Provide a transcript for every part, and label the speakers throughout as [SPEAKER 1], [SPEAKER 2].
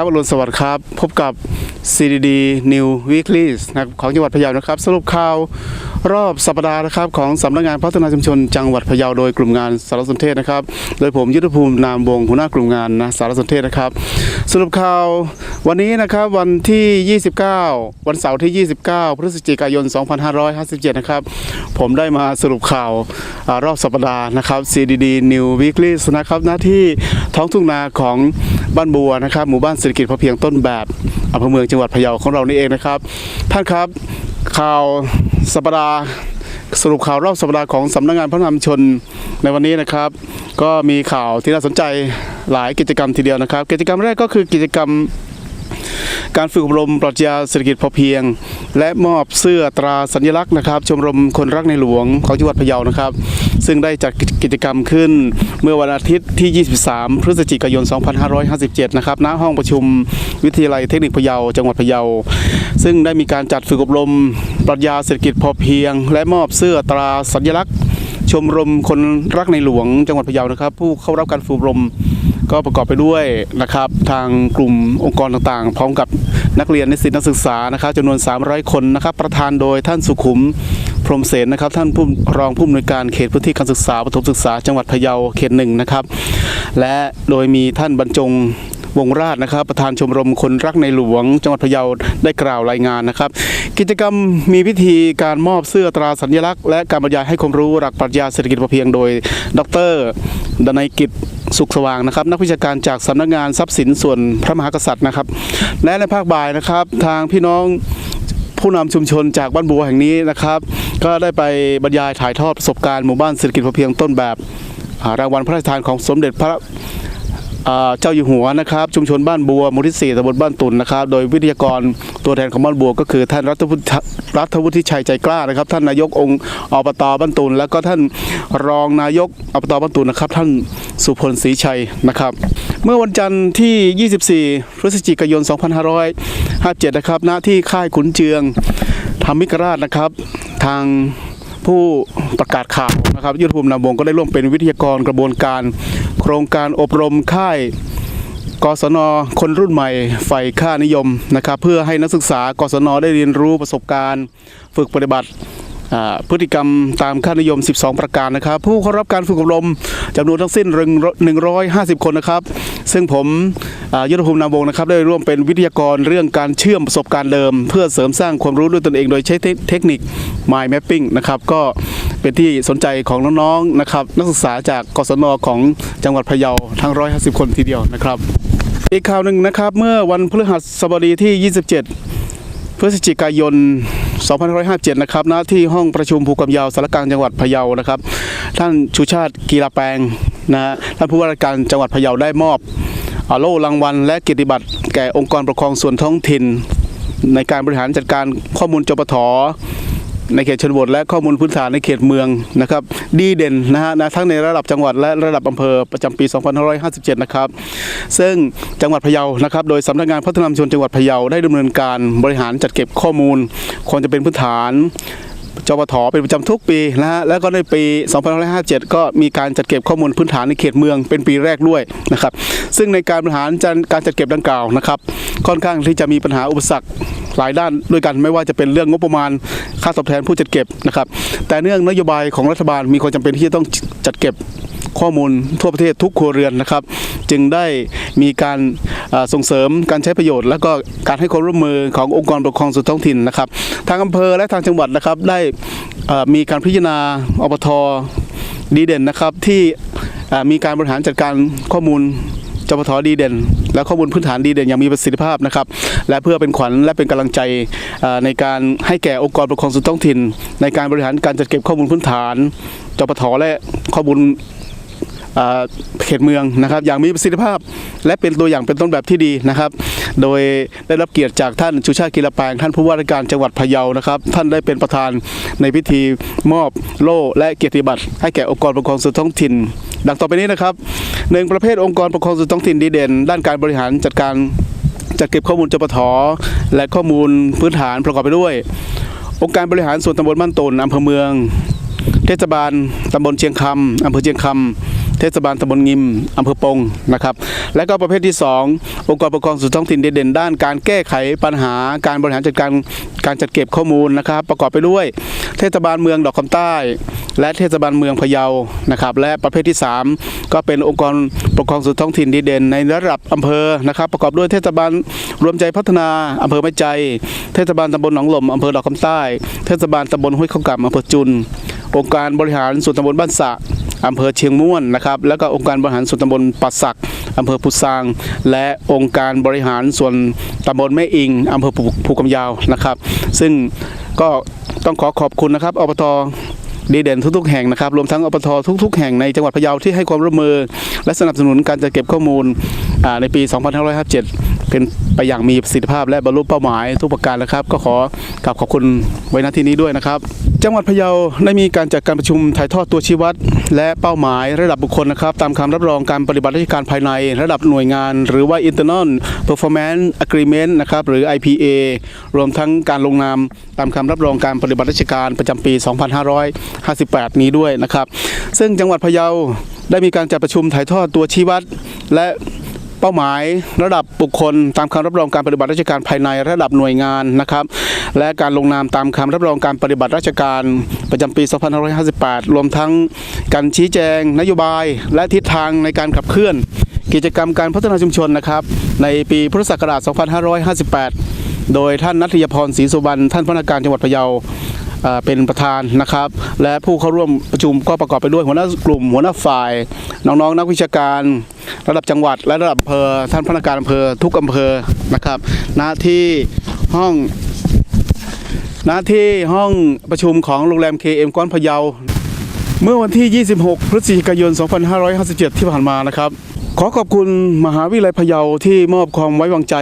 [SPEAKER 1] ครับอรุณสวัสดิ์ครับ พบกับ CDD New Weekly นะครับของจังหวัดพะเยานะครับ สรุปข่าวรอบสัปดาห์นะครับของสำนักงานพัฒนาชุมชน จังหวัดพะเยาโดยกลุ่มงานสารสนเทศนะครับ โดยผมยุทธภูมินามวงหัวหน้ากลุ่มงานนะสารสนเทศนะครับ สรุปข่าววันนี้นะครับวันที่ 29 วันเสาร์ที่ 29 พฤศจิกายน 2557 นะครับ ผมได้มาสรุปข่าวอรอบสัปดาห์นะครับ CDD New Weekly นะครับหน้าที่ ท้องทุ่งนาของบ้านบัวนะครับ หมู่บ้านเศรษฐกิจพอเพียงต้นแบบอำเภอเมืองจังหวัดพะเยาของเรานี่เองนะครับ ท่านครับข่าวสัปดาห์สรุปข่าวรอบสัปดาห์ของสำนักงานพัฒนาชุมชนในวันนี้นะครับ ก็มีข่าวที่น่าสนใจหลายกิจกรรมทีเดียวนะครับ กิจกรรมแรกก็คือกิจกรรมการฝึกอบรมปรัชญาเศรษฐกิจพอเพียง และมอบเสื้อตราสัญลักษณ์นะครับ ชมรมคนรักในหลวงของจังหวัดพะเยานะครับ ซึ่งได้จัดกิจกรรมขึ้น เมื่อวันอาทิตย์ที่ 23 พฤศจิกายน 2557 นะครับณห้องประชุมวิทยาลัยเทคนิคพะเยาจังหวัดพะเยา ซึ่งได้มีการจัดฝึกอบรมปรัชญาเศรษฐกิจพอเพียง และมอบเสื้อตราสัญลักษณ์ ชมรมคนรักในหลวงจังหวัดพะเยานะครับ ผู้เข้ารับการฝึกอบรมก็ประกอบไปด้วยนะครับทางกลุ่มองค์กรต่างๆ พร้อมกับนักเรียนนิสิตนักศึกษานะครับจำนวน 300 คนนะครับ ประธานโดยท่านสุขุม พรมเสนนะครับท่านผู้รองผู้อำนวยการเขตพื้นที่การศึกษาประถมศึกษาจังหวัดพะเยาเขตหนึ่งนะครับ และโดยมีท่านบรรจงวงราชนะครับ ประธานชมรมคนรักในหลวง จังหวัดพะเยาได้กล่าวรายงานนะครับ กิจกรรมมีพิธีการมอบเสื้อตราสัญลักษณ์ และการบรรยายให้ความรู้หลักปรัชญาเศรษฐกิจพอเพียงโดย ดรดนัยกิจสุขสว่างนะครับ นักวิชาการจากสำนักงานทรัพย์สินส่วนพระมหากษัตริย์นะครับ และในภาคบ่ายนะครับ ทางพี่น้องผู้นำชุมชนจากบ้านบัวแห่งนี้นะครับ ก็ได้ไปบรรยายถ่ายทอดประสบการณ์หมู่บ้านเศรษฐกิจพอเพียงต้นแบบรางวัลพระราชทานของสมเด็จพระเจ้าอยู่หัวนะครับ ชุมชนบ้านบัวหมู่ที่สี่ตำบลบ้านตุนนะครับ โดยวิทยากรตัวแทนของบ้านบัว ก็คือท่านรัฐวุฒิรัฐวุฒิชัยใจกล้านะครับ ท่านนายกองค์อบตบ้านตุนแล้วก็ท่านรองนายกอบตบ้านตุนนะครับ ท่านสุพลศรีชัยนะครับ เมื่อวันจันทร์ที่ 24 พฤศจิกายน 2557 นะครับ ณที่ค่ายขุนเจืองธรรมิกราชนะครับ ทางผู้ประกาศข่าวนะครับยุทธภูมินามวงก็ได้ร่วมเป็นวิทยากรกระบวนการ โครงการอบรมค่ายกศนคนรุ่นใหม่ใฝ่ค่านิยมนะครับ เพื่อให้นักศึกษากศนได้เรียนรู้ประสบการณ์ ฝึกปฏิบัติพฤติกรรมตามค่านิยม 12 ประการนะครับ ผู้เข้ารับการฝึกอบรมจำนวนทั้งสิ้น 150 คนนะครับ ซึ่งผม ยุทธภูมินามวงนะครับได้ร่วมเป็นวิทยากรเรื่องการเชื่อมประสบการณ์เดิม เพื่อเสริมสร้างความรู้ด้วยตนเอง โดยใช้เทคนิค Mind Mapping นะครับก็เป็นที่สนใจของน้องๆนะครับนักศึกษาจากกศนของจังหวัดพะเยาทั้ง 150 คนทีเดียวนะครับ อีกข่าวหนึ่งนะครับเมื่อวันพฤหัสบดีที่ 27 พฤศจิกายน2557 นะครับณที่ห้องประชุมภูกำยาวสารกลางจังหวัดพะเยานะครับ ท่านชูชาติกีฬาแปลงนะท่านผู้ว่าราชการจังหวัดพะเยาได้มอบ โล่รางวัล และเกียรติบัตรแก่องค์กรปกครองส่วนท้องถิ่น ในการบริหารจัดการข้อมูลจปทในเขตชนบทและข้อมูลพื้นฐานในเขตเมืองนะครับ ดีเด่นนะฮะนะทั้งในระดับจังหวัดและระดับอำเภอประจำปี 2557 นะครับ ซึ่งจังหวัดพะเยานะครับ โดยสำนักงานพัฒนาชุมชนจังหวัดพะเยาได้ดำเนินการบริหารจัดเก็บข้อมูลควรจะเป็นพื้นฐาน จปทเป็นประจำทุกปีนะฮะแล้วก็ในปี 2557 ก็มีการจัดเก็บข้อมูลพื้นฐานในเขตเมืองเป็นปีแรกด้วยนะครับซึ่งในการบริหารการจัดเก็บดังกล่าวนะครับค่อนข้างที่จะมีปัญหาอุปสรรคหลายด้านด้วยกันไม่ว่าจะเป็นเรื่องงบประมาณค่าตอบแทนผู้จัดเก็บนะครับแต่เนื่องนโยบายของรัฐบาลมีความจำเป็นที่จะต้องจัดเก็บ ข้อมูลทั่วประเทศทุกครัวเรือนนะครับ จึงได้มีการส่งเสริมการใช้ประโยชน์ และก็การให้ความร่วมมือขององค์กรปกครองส่วนท้องถิ่นนะครับ ทางอำเภอและทางจังหวัดนะครับได้มีการพิจารณาอบทดีเด่นนะครับที่มีการบริหารจัดการข้อมูลจปทดีเด่น และข้อมูลพื้นฐานดีเด่นอย่างมีประสิทธิภาพนะครับ และเพื่อเป็นขวัญและเป็นกำลังใจในการให้แก่องค์กรปกครองส่วนท้องถิ่น ในการบริหารการจัดเก็บข้อมูลพื้นฐานจปทและข้อมูล เขตเมืองนะครับ อย่างมีประสิทธิภาพ และเป็นตัวอย่างเป็นต้นแบบที่ดีนะครับ โดยได้รับเกียรติจากท่านชูชาติกีฬาแปลงท่านผู้ว่าราชการจังหวัดพะเยานะครับ ท่านได้เป็นประธานในพิธีมอบโล่และเกียรติบัตรให้แก่องค์กรปกครองส่วนท้องถิ่น ดังต่อไปนี้นะครับหนึ่งประเภทองค์กรปกครองส่วนท้องถิ่นดีเด่น ด้านการบริหารจัดการจัดเก็บข้อมูลจปทและข้อมูลพื้นฐานประกอบไปด้วย องค์การบริหารส่วนตำบลบ้านตุนอำเภอเมือง เทศบาลตำบลเชียงคำอำเภอเชียงคำ เทศบาลตำบลงิมอำเภอปงนะครับ และก็ประเภทที่ 2 องค์กรปกครองส่วนท้องถิ่นเด่นด้าน การแก้ไขปัญหาการบริหารจัดการการจัดเก็บข้อมูลนะครับ ประกอบไปด้วย เทศบาลเมืองดอกคำใต้ และเทศบาลเมืองพะเยานะครับ และประเภทที่ 3 ก็เป็นองค์กรปกครองส่วนท้องถิ่นดีเด่น ในระดับอำเภอนะครับ ประกอบด้วยเทศบาลรวมใจพัฒนาอำเภอแม่ใจ เทศบาลตำบลหนองหล่มอำเภอดอกคำใต้ เทศบาลตำบลห้วยข้าวกำอำเภอจุนองค์การบริหารส่วนตำบลบ้านสะ อำเภอเชียงม่วนนะครับแล้วก็องค์การบริหารส่วนตำบลปัสสักอำเภอพุทราง และองค์การบริหารส่วนตำบลแม่อิงอำเภอภูภูกำยาวนะครับ ซึ่งก็ต้องขอขอบคุณนะครับอบตดีเด่นทุกๆแห่งนะครับรวมทั้งอปททุก ๆ แห่งในจังหวัดพะเยาที่ให้ความร่วมมือ และสนับสนุนการจัดเก็บข้อมูลในปี 2557 เป็นไปอย่างมีประสิทธิภาพและบรรลุเป้าหมายทุกประการนะครับ ก็ขอกราบขอบคุณไว้ณที่นี้ด้วยนะครับ จังหวัดพะเยาได้มีการจัดการประชุมถ่ายทอดตัวชี้วัด และเป้าหมายระดับบุคคลนะครับ ตามคำรับรองการปฏิบัติราชการภายใน ระดับหน่วยงาน หรือว่า Internal Performance Agreement นะครับหรือ IPA รวมทั้งการลงนามตามคำรับรองการปฏิบัติราชการประจำปี 2558 นี้ด้วยนะครับ ซึ่งจังหวัดพะเยาได้มีการจัดประชุมถ่ายทอดตัวชี้วัด และเป้าหมายระดับบุคคล ตามคำรับรองการปฏิบัติราชการภายในระดับหน่วยงานนะครับ และการลงนามตามคำรับรองการปฏิบัติราชการ ประจำปี 2558 รวมทั้งการชี้แจงนโยบายและทิศทางในการขับเคลื่อน กิจกรรมการพัฒนาชุมชนนะครับ ในปีพุทธศักราช 2558 โดยท่านนัทยพรศรีสุวรรณท่านพนักการจังหวัดพะเยาเป็นประธานนะครับ และผู้เข้าร่วมประชุมก็ประกอบไปด้วยหัวหน้ากลุ่ม หัวหน้าฝ่าย น้องๆนักวิชาการ ระดับจังหวัด และระดับอำเภอท่านพนักการอำเภอทุกอำเภอนะครับหน้าที่ห้อง หน้าที่ห้องประชุมของโรงแรม KM ก้อนพะเยา เมื่อวันที่ 26 พฤศจิกายน 2557 ที่ผ่านมานะครับ ขอขอบคุณมหาวิทยาลัยพะเยาที่มอบความไว้วางใจ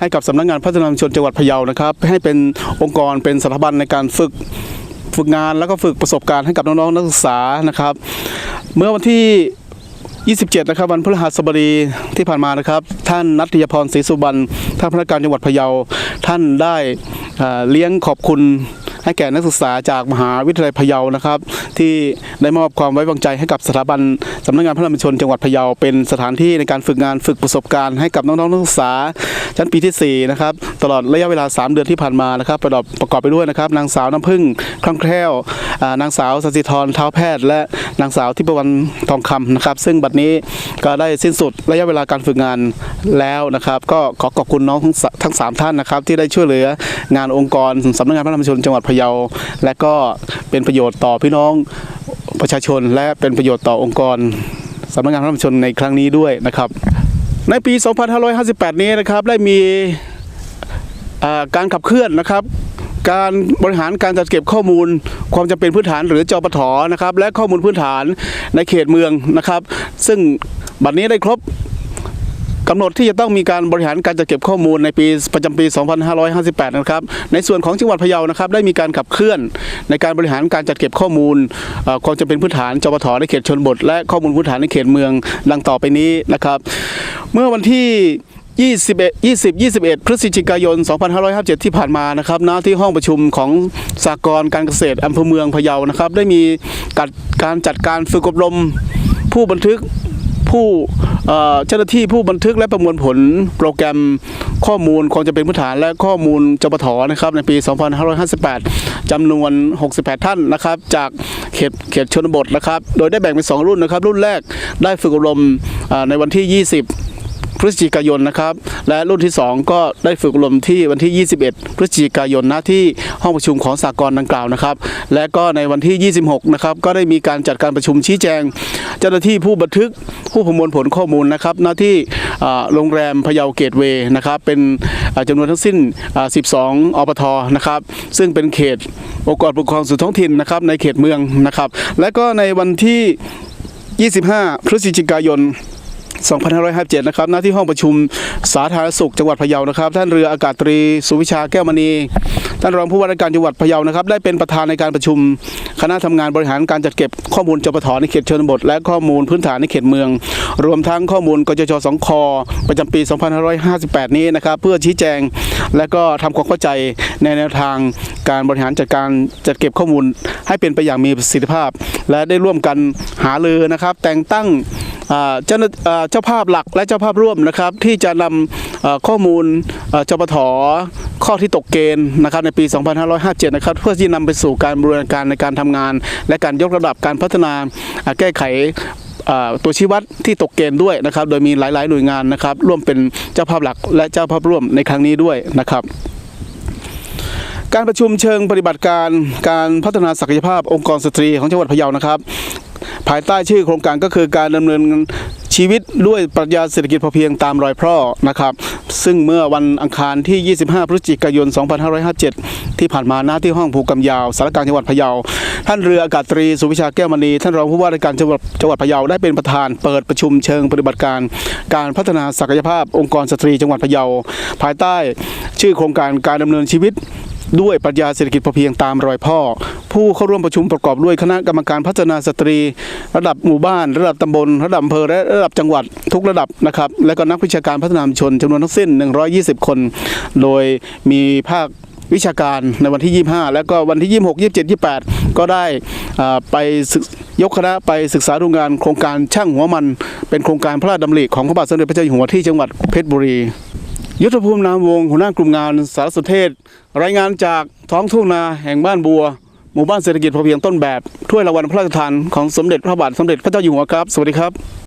[SPEAKER 1] ให้กับสำนักงานพัฒนาชุมชนจังหวัดพะเยานะครับให้เป็นองค์กรเป็นสถาบันในการฝึกฝึกงานแล้วก็ฝึกประสบการณ์ให้กับน้องๆนักศึกษานะครับ เมื่อวันที่ 27 นะครับวันพฤหัสบดีที่ผ่านมานะครับ ท่านนัทยพรศรีสุบรรณท่านพนักการจังหวัดพะเยาท่านได้ เลี้ยงขอบคุณ ให้แก่นักศึกษาจากมหาวิทยาลัยพะเยานะครับ ที่ได้มอบความไว้วางใจให้กับสถาบันสำนักงานพัฒนาชุมชนจังหวัดพะเยาเป็นสถานที่ในการฝึกงานฝึกประสบการณ์ให้กับน้องๆนักศึกษาชั้นปีที่4นะครับตลอดระยะเวลา 3 เดือนที่ผ่านมานะครับประกอบประกอบไปด้วยนะครับ นางสาวน้ำพึ่งคล่องแคล่วนางสาวสศิธรเท้าแพทย์ และนางสาวทิพวรรณทองคำนะครับ ซึ่งบัดนี้ก็ได้สิ้นสุดระยะเวลาการฝึกงานแล้วนะครับ ก็ขอขอบคุณน้องทั้งสทั้งสามท่านนะครับ ที่ได้ช่วยเหลืองานองค์กรสำนักงานพัฒนาชุมชนจังหวัดพะเยา และก็เป็นประโยชน์ต่อพี่น้องประชาชน และเป็นประโยชน์ต่อองค์กรสำนักงานพัฒนาชนในครั้งนี้ด้วยนะครับ ในปี 2558 นี้นะครับได้มีการขับเคลื่อนนะครับการบริหารการจัดเก็บข้อมูล ความจำเป็นพื้นฐานหรือจปทนะครับและข้อมูลพื้นฐานในเขตเมืองนะครับ ซึ่งบัดนี้ได้ครบ กำหนดที่จะต้องมีการบริหารการจัดเก็บข้อมูลในปีประจำปี 2558 นะครับ ในส่วนของจังหวัดพะเยานะครับได้มีการขับเคลื่อนในการบริหารการจัดเก็บข้อมูลความจำเป็นพื้นฐานจปทในเขตชนบท และข้อมูลพื้นฐานในเขตเมืองดังต่อไปนี้นะครับ เมื่อวันที่21 20 21 พฤศจิกายน 2557 ที่ผ่านมานะครับณที่ห้องประชุมของสากลการเกษตรอำเภอเมืองพะเยานะครับ ได้มีการจัดการฝึกอบรมผู้บันทึก ผู้เจ้าหน้าที่ผู้บันทึกและประมวลผลโปรแกรมข้อมูลความจำเป็นพื้นฐานและข้อมูลจปทนะครับในปี 2558จำนวน 68 ท่านนะครับ จากเขตเขตชนบทนะครับ โดยได้แบ่งเป็น 2 รุ่นนะครับ รุ่นแรกได้ฝึกอบรมในวันที่ 20 พฤศจิกายนนะครับ และรุ่นที่ 2 ก็ได้ฝึกอบรมที่วันที่ 21 พฤศจิกายนณที่ห้องประชุมของสากลดังกล่าวนะครับ และก็ในวันที่ 26 นะครับ ก็ได้มีการจัดการประชุมชี้แจง เจ้าหน้าที่ผู้บันทึกผู้ประมวลผลข้อมูลนะครับ หน้าที่โรงแรมพะเยาเกตเวย์นะครับ เป็นอ่าจำนวนทั้งสิ้น 12 อปทนะครับ ซึ่งเป็นเขตองค์กรปกครองส่วนท้องถิ่นนะครับ ในเขตเมืองนะครับ และก็ในวันที่ 25 พฤศจิกายน 2557 นะครับหน้าที่ห้องประชุมสาธารณสุขจังหวัดพะเยานะครับ ท่านเรืออากาศตรีสุวิชาแก้วมณี ท่านรองผู้ว่าราชการจังหวัดพะเยานะครับ ได้เป็นประธานในการประชุม คณะทำงานบริหารการจัดเก็บข้อมูลจปทในเขตชนบท และข้อมูลพื้นฐานในเขตเมือง รวมทั้งข้อมูลกจชสองคประจำปี 2558 นี้นะครับ เพื่อชี้แจงและก็ทำความเข้าใจในแนวทางการบริหารจัดการจัดเก็บข้อมูลให้เป็นไปอย่างมีประสิทธิภาพ และได้ร่วมกันหาลือนะครับ แต่งตั้ง เจ้าเจ้าภาพหลักและเจ้าภาพร่วมนะครับที่จะนำข้อมูลเอ่อจปทข้อที่ตกเกณฑ์นะครับในปี 2557 นะครับเพื่อที่นำไปสู่การบริหารการในการทำงาน และการยกระดับการพัฒนาแก้ไขตัวชี้วัดที่ตกเกณฑ์ด้วยนะครับ โดยมีหลาย ๆ หน่วยงานนะครับ ร่วมเป็นเจ้าภาพหลักและเจ้าภาพร่วมในครั้งนี้ด้วยนะครับการประชุมเชิงปฏิบัติการการพัฒนาศักยภาพองค์กรสตรีของจังหวัดพะเยานะครับ ภายใต้ชื่อโครงการก็คือการดำเนินชีวิตด้วยปรัชญาเศรษฐกิจพอเพียงตามรอยพ่อนะครับ ซึ่งเมื่อวันอังคารที่ 25 พฤศจิกายน 2557 ที่ผ่านมาหน้าที่ห้องภูกำยาวสารกลางจังหวัดพะเยา ท่านเรืออากาศตรีสุวิชาแก้วมณี ท่านรองผู้ว่าราชการจังหวัดจังหวัดพะเยาได้เป็นประธานเปิดประชุมเชิงปฏิบัติการ การพัฒนาศักยภาพองค์กรสตรีจังหวัดพะเยา ภายใต้ชื่อโครงการการดำเนินชีวิต ด้วยปรัชญาเศรษฐกิจพอเพียงตามรอยพ่อ ผู้เข้าร่วมประชุมประกอบด้วยคณะกรรมการพัฒนาสตรี ระดับหมู่บ้าน ระดับตำบล ระดับอำเภอและระดับจังหวัดทุกระดับนะครับ และก็นักวิชาการพัฒนาชุมชนจำนวนทั้งสิ้น 120 คน โดยมีภาควิชาการในวันที่ 25 แล้วก็วันที่ 26 27 28 ก็ได้อ่าไปยกคณะไปศึกษาดูงานโครงการช่างหัวมัน เป็นโครงการพระราชดำริของพระบาทสมเด็จพระเจ้าอยู่หัวที่จังหวัดเพชรบุรี ยุทธภูมินามวงหัวหน้ากลุ่มงานสารสนเทศ รายงานจากท้องทุ่งนาแห่งบ้านบัว หมู่บ้านเศรษฐกิจพอเพียงต้นแบบถ้วยรางวัลพระราชทานของสมเด็จพระบาทสมเด็จพระเจ้าอยู่หัวครับ สวัสดีครับ